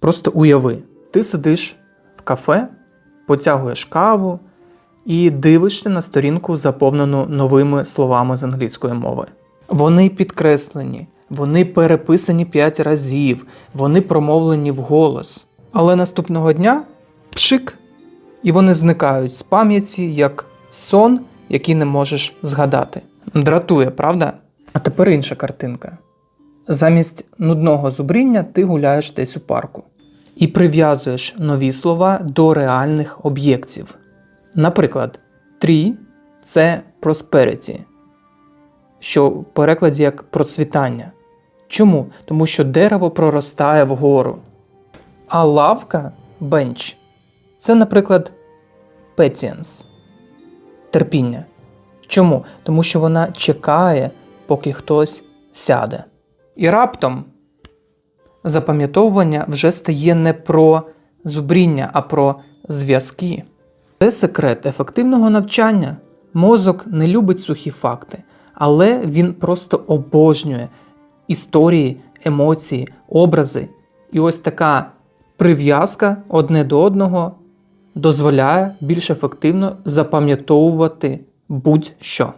Просто уяви, ти сидиш в кафе, потягуєш каву і дивишся на сторінку, заповнену новими словами з англійської мови. Вони підкреслені, вони переписані 5 разів, вони промовлені вголос. Але наступного дня пшик, і вони зникають з пам'яті як сон, який не можеш згадати. Дратує, правда? А тепер інша картинка. Замість нудного зубріння ти гуляєш десь у парку і прив'язуєш нові слова до реальних об'єктів. Наприклад, tree – це prosperity, що в перекладі як процвітання. Чому? Тому що дерево проростає вгору. А лавка bench – це, наприклад, patience – терпіння. Чому? Тому що вона чекає, поки хтось сяде. І раптом запам'ятовування вже стає не про зубріння, а про зв'язки. Це секрет ефективного навчання. Мозок не любить сухі факти, але він просто обожнює історії, емоції, образи. І ось така прив'язка одне до одного дозволяє більш ефективно запам'ятовувати будь-що.